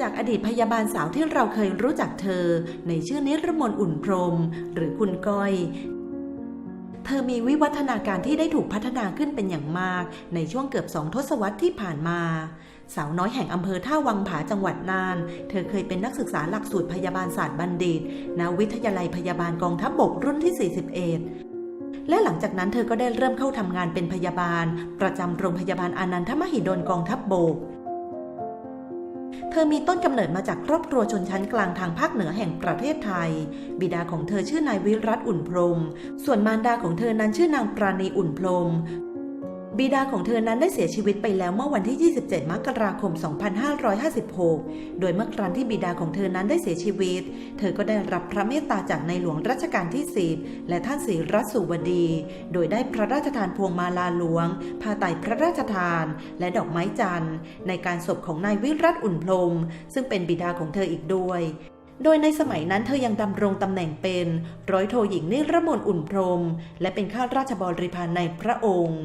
จากอดีตพยาบาลสาวที่เราเคยรู้จักเธอ ในชื่อนิรมนอุ่นพรม หรือคุณก้อย เธอมีวิวัฒนาการที่ได้ถูกพัฒนาขึ้นเป็นอย่างมาก ในช่วงเกือบสองทศวรรษที่ผ่านมา สาวน้อยแห่งอำเภอท่าวังผาจังหวัดน่าน เธอเคยเป็นนักศึกษาหลักสูตรพยาบาลศาสตร์บัณฑิตณวิทยาลัยพยาบาลกองทัพบบกรุ่นที่ 41และหลังจากนั้นเธอก็ได้เริ่มเข้าทำงานเป็นพยาบาล ประจำโรงพยาบาลอานันทมหิดลกองทัพบบก เธอมีต้นกำเนิดมาจากครอบครัวชนชั้นกลางทางภาคเหนือแห่งประเทศไทย บิดาของเธอชื่อนายวิรัตอุ่นพรม ส่วนมารดาของเธอนั้นชื่อนางปราณีอุ่นพรม บิดาของเธอนั้นได้เสียชีวิตไปแล้วเมื่อวันที่ 27 มกราคม 2556 โดยเมื่อครั้งที่บิดาของเธอนั้นได้เสียชีวิต เธอก็ได้รับพระเมตตาจากในหลวงรัชกาลที่ 10 และท่านศรีรัตสุวดี โดยได้พระราชทานพวงมาลาหลวงผ้าไตพระราชทาน และดอกไม้จันทร์ ในการศพของนายวิรัตอุ่นพรมซึ่งเป็นบิดาของเธออีกด้วยโดยในสมัยนั้นเธอยังดำรงตำแหน่งเป็น ร้อยโทหญิงนิรมนอุ่นพรม และเป็นข้าราชบริพารในพระองค์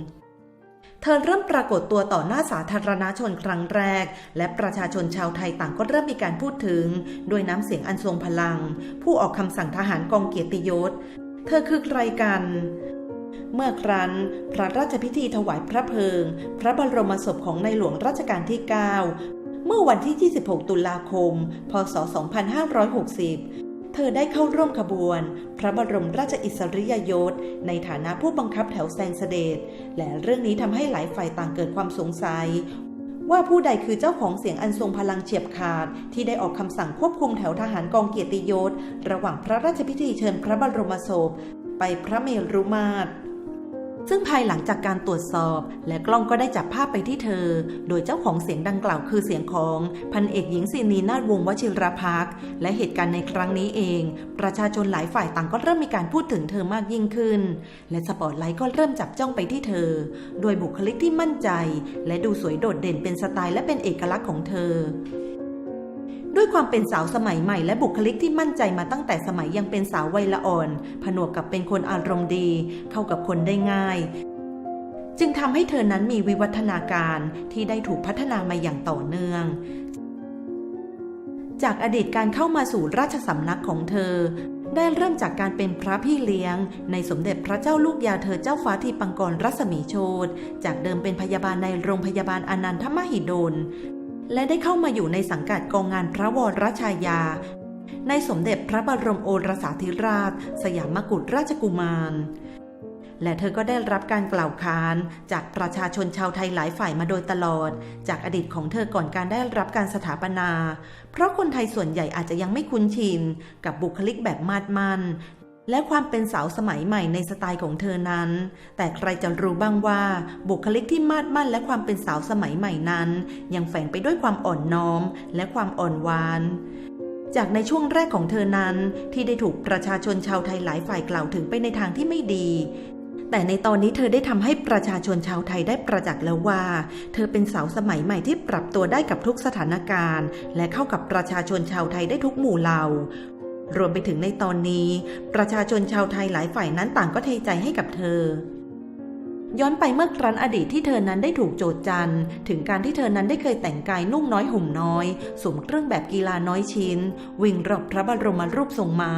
เธอเริ่มปรากฏตัวต่อหน้าสาธารณชนครั้งแรก และประชาชนชาวไทยต่างก็เริ่มมีการพูดถึง ด้วยน้ำเสียงอันทรงพลัง ผู้ออกคำสั่งทหารกองเกียรติยศ เธอคือใครกัน เมื่อครั้น พระราชพิธีถวายพระเพลิง พระบรมศพของในหลวงรัชกาลที่ 9 เมื่อวันที่ 26 ตุลาคม พศ 2560 เธอได้เข้าร่วมขบวน พระบรมราชอิสริยยศ ในฐานะผู้บังคับแถวแซงเสด็จ และเรื่องนี้ทำให้หลายฝ่ายต่างเกิดความสงสัย ว่าผู้ใดคือเจ้าของเสียงอันทรงพลังเฉียบขาด ที่ได้ออกคำสั่งควบคุมแถวทหารกองเกียรติยศ ระหว่างพระราชพิธีเชิญพระบรมศพ ไปพระเมรุมาตร ซึ่งภายหลังจากการตรวจสอบ และกล้องก็ได้จับภาพไปที่เธอ โดยเจ้าของเสียงดังกล่าวคือเสียงของพันเอกหญิงศินีนาฏวงศ์วชิรพักและเหตุการณ์ในครั้งนี้เอง ประชาชนหลายฝ่ายต่างก็เริ่มมีการพูดถึงเธอมากยิ่งขึ้น และสปอตไลท์ก็เริ่มจับจ้องไปที่เธอ โดยบุคลิกที่มั่นใจ และดูสวยโดดเด่นเป็นสไตล์และเป็นเอกลักษณ์ของเธอ ด้วยความเป็นสาวสมัยใหม่และบุคลิกที่มั่นใจมาตั้งแต่สมัยยังเป็นสาววัยละอ่อน ผนวกกับเป็นคนอารมณ์ดี เข้ากับคนได้ง่าย จึงทำให้เธอนั้นมีวิวัฒนาการที่ได้ถูกพัฒนามาอย่างต่อเนื่องจากอดีตการเข้ามาสู่ราชสำนักของเธอ ได้เริ่มจากการเป็นพระพี่เลี้ยง ในสมเด็จพระเจ้าลูกยาเธอเจ้าฟ้าทีปังกรรัศมีโชตจากเดิมเป็นพยาบาลในโรงพยาบาลอนันทมหิดล และได้เข้ามาอยู่ในสังกัดกองงานพระวรชายา ในสมเด็จพระบรมโอรสาธิราช สยามกุฎราชกุมาร และเธอก็ได้รับการกล่าวค้านจากประชาชนชาวไทยหลายฝ่ายมาโดยตลอด จากอดีตของเธอก่อนการได้รับการสถาปนา เพราะคนไทยส่วนใหญ่อาจจะยังไม่คุ้นชินกับบุคลิกแบบมาดมัน และความเป็นสาวสมัยใหม่ในสไตล์ของเธอนั้น แต่ใครจะรู้บ้างว่า บุคลิกที่มาดมั่นและความเป็นสาวสมัยใหม่นั้น ยังแฝงไปด้วยความอ่อนน้อมและความอ่อนหวานจากในช่วงแรกของเธอนั้นที่ได้ถูกประชาชนชาวไทยหลายฝ่ายกล่าวถึงไปในทางที่ไม่ดี แต่ในตอนนี้เธอได้ทำให้ประชาชนชาวไทยได้ประจักษ์แล้วว่า เธอเป็นสาวสมัยใหม่ที่ปรับตัวได้กับทุกสถานการณ์ และเข้ากับประชาชนชาวไทยได้ทุกหมู่เหล่า รวมไปถึงในตอนนี้ ประชาชนชาวไทยหลายฝ่ายนั้นต่างก็เทใจให้กับเธอ ย้อนไปเมื่อครั้นอดีตที่เธอนั้นได้ถูกโจทย์จันถึงการที่เธอนั้นได้เคยแต่งกายนุ่งน้อยห่มน้อยสวมเครื่องแบบกีฬาน้อยชิ้น วิ่งรอบพระบรมรูปทรงมา้า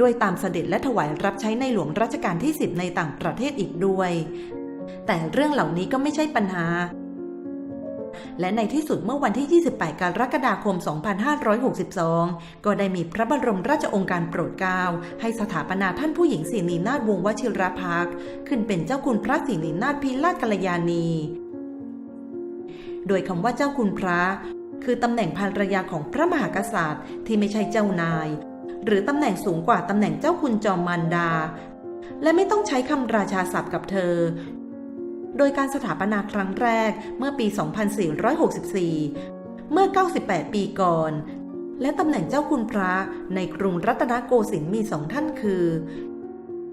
ด้วยตามเสด็จและถวายรับใช้ในหลวงรัชกาลที่ 10 ในต่างประเทศอีกด้วย แต่เรื่องเหล่านี้ก็ไม่ใช่ปัญหา และในที่สุดเมื่อวันที่ 28 กรกฎาคม 2562 ก็ได้มีพระบรมราชองค์การโปรดเกล้าให้สถาปนาท่านผู้หญิงศินีนาถวงวชิรพักษ์ขึ้นเป็นเจ้าคุณพระศินีนาถพิราชกัลยาณี โดยคำว่าเจ้าคุณพระ คือตำแหน่งภรรยาของพระมหากษัตริย์ที่ไม่ใช่เจ้านาย หรือตำแหน่งสูงกว่าตำแหน่งเจ้าคุณจอมมารดา และไม่ต้องใช้คำราชาศัพท์กับเธอ โดยการสถาปนาครั้งแรกเมื่อปี 2464 เมื่อ 98 ปีก่อน และตำแหน่งเจ้าคุณพระในกรุงรัตนโกสินทร์มีสองท่านคือ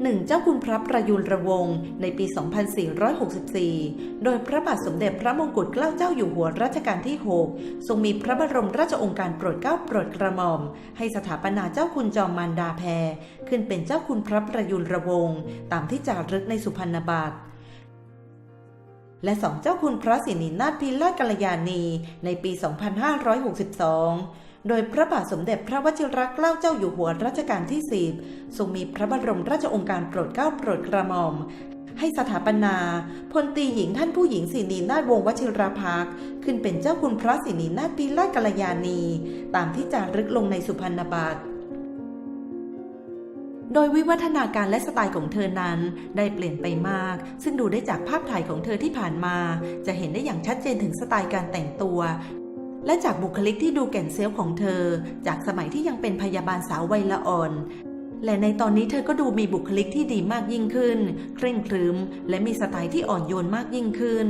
1. เจ้าคุณพระประยุรระวงในปี 2464 โดยพระบาทสมเด็จพระมงกุฎเกล้าเจ้าอยู่หัวรัชกาลที่ 6 ทรงมีพระบรมราชองค์การโปรดเกล้าโปรดกระหม่อม ให้สถาปนาเจ้าคุณจอมมารดาแพรขึ้นเป็นเจ้าคุณพระประยุรระวงตามที่จารึกในสุพรรณบัตร และสองเจ้าคุณพระสินีนาถพิราชกัลยาณีในปี 2562 โดยพระบาทสมเด็จพระวชิรเกล้าเจ้าอยู่หัวรัชกาลที่ 10 ทรงมีพระบรมราชองค์การโปรดเกล้าโปรดกระหม่อมให้สถาปนาพลตีหญิงท่านผู้หญิงสินีนาถวงศ์วชิรภาค ขึ้นเป็นเจ้าคุณพระสินีนาถพิราชกัลยาณี ตามที่จารึกลงในสุพรรณบัตร โดยวิวัฒนาการและสไตล์ของเธอนั้นได้เปลี่ยนไปมาก ซึ่งดูได้จากภาพถ่ายของเธอที่ผ่านมา จะเห็นได้อย่างชัดเจนถึงสไตล์การแต่งตัว และจากบุคลิกที่ดูแก่นเซลล์ของเธอ จากสมัยที่ยังเป็นพยาบาลสาววัยละอ่อนและในตอนนี้เธอก็ดูมีบุคลิกที่ดีมากยิ่งขึ้น เคร่งครึม และมีสไตล์ที่อ่อนโยนมากยิ่งขึ้น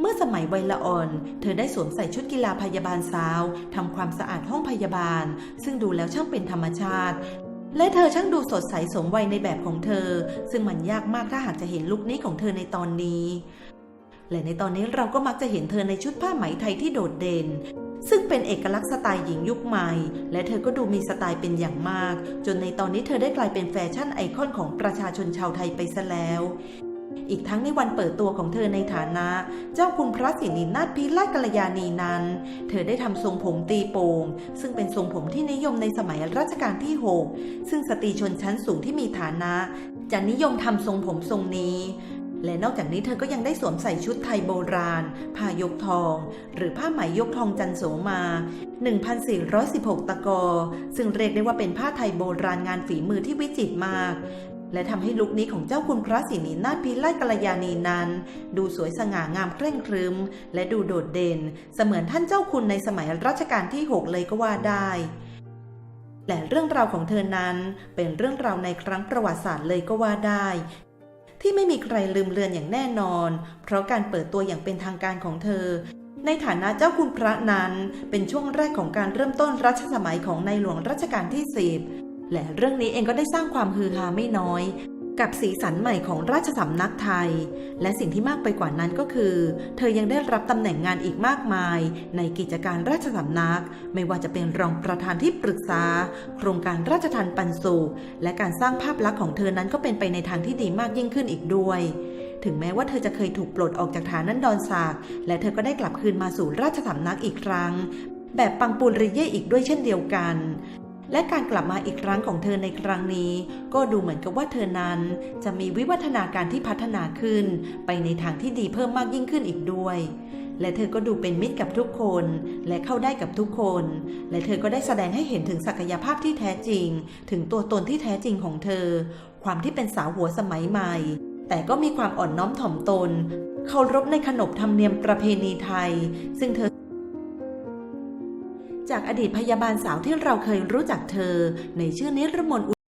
เมื่อสมัยวัยละอ่อน เธอได้สวมใส่ชุดกีฬาพยาบาลสาวทำความสะอาดห้องพยาบาล ซึ่งดูแล้วช่างเป็นธรรมชาติ และเธอช่างดูสดใสสมวัยในแบบของเธอ ซึ่งมันยากมากถ้าหากจะเห็นลุคนี้ของเธอในตอนนี้ และในตอนนี้เราก็มักจะเห็นเธอในชุดผ้าไหมไทยที่โดดเด่น ซึ่งเป็นเอกลักษณ์สไตล์หญิงยุคใหม่ และเธอก็ดูมีสไตล์เป็นอย่างมาก จนในตอนนี้เธอได้กลายเป็นแฟชั่นไอคอนของประชาชนชาวไทยไปซะแล้ว อีกทั้งในวันเปิดตัวของเธอในฐานะ เจ้าคุณพระสิรินาถพิราชกัลยาณีนั้น เธอได้ทำทรงผมตีโป่งซึ่งเป็นทรงผมที่นิยมในสมัยรัชกาลที่ 6 ซึ่งสตรีชนชั้นสูงที่มีฐานะจะนิยมทำทรงผมทรงนี้และนอกจากนี้เธอก็ยังได้สวมใส่ชุดไทยโบราณ ผ้ายกทอง หรือผ้าไหมยกทองจันโสมา 1,416 ตะกอ ซึ่งเรียกได้ว่าเป็นผ้าไทยโบราณงานฝีมือที่วิจิตรมาก และทำให้ลุคนี้ของเจ้าคุณพระศรีนีนาถพิราชกัลยาณีนั้น ดูสวยสง่างามเคร่งครึม และดูโดดเด่น เสมือนท่านเจ้าคุณในสมัยรัชกาลที่ 6 เลยก็ว่าได้และเรื่องราวของเธอนั้นเป็นเรื่องราวในครั้งประวัติศาสตร์เลยก็ว่าได้ ที่ไม่มีใครลืมเลือนอย่างแน่นอน เพราะการเปิดตัวอย่างเป็นทางการของเธอ ในฐานะเจ้าคุณพระนั้นเป็นช่วงแรกของการเริ่มต้นรัชสมัยของในหลวงรัชกาลที่สิบ และเรื่องนี้เองก็ได้สร้างความฮือฮาไม่น้อย กับสีสันใหม่ของราชสำนักไทย และสิ่งที่มากไปกว่านั้นก็คือ เธอยังได้รับตำแหน่งงานอีกมากมาย ในกิจการราชสำนัก ไม่ว่าจะเป็นรองประธานที่ปรึกษา โครงการราชทันปันสุขและการสร้างภาพลักษณ์ของเธอนั้นก็เป็นไปในทางที่ดีมากยิ่งขึ้นอีกด้วยถึงแม้ว่าเธอจะเคยถูกปลดออกจากฐานันดรศักดิ์และเธอก็ได้กลับคืนมาสู่ราชสำนักอีกครั้ง แบบปังปูริเย่อีกด้วยเช่นเดียวกัน และการกลับมาอีกครั้งของเธอในครั้งนี้ ก็ดูเหมือนกับว่าเธอนั้น จะมีวิวัฒนาการที่พัฒนาขึ้น ไปในทางที่ดีเพิ่มมากยิ่งขึ้นอีกด้วย และเธอก็ดูเป็นมิตรกับทุกคน และเข้าได้กับทุกคน และเธอก็ได้แสดงให้เห็นถึงศักยภาพที่แท้จริง ถึงตัวตนที่แท้จริงของเธอ ความที่เป็นสาวหัวสมัยใหม่ แต่ก็มีความอ่อนน้อมถ่อมตนเคารพในขนบธรรมเนียมประเพณีไทย ซึ่งเธอ จากอดีตพยาบาลสาวที่เราเคยรู้จักเธอ ในชื่อนิรมน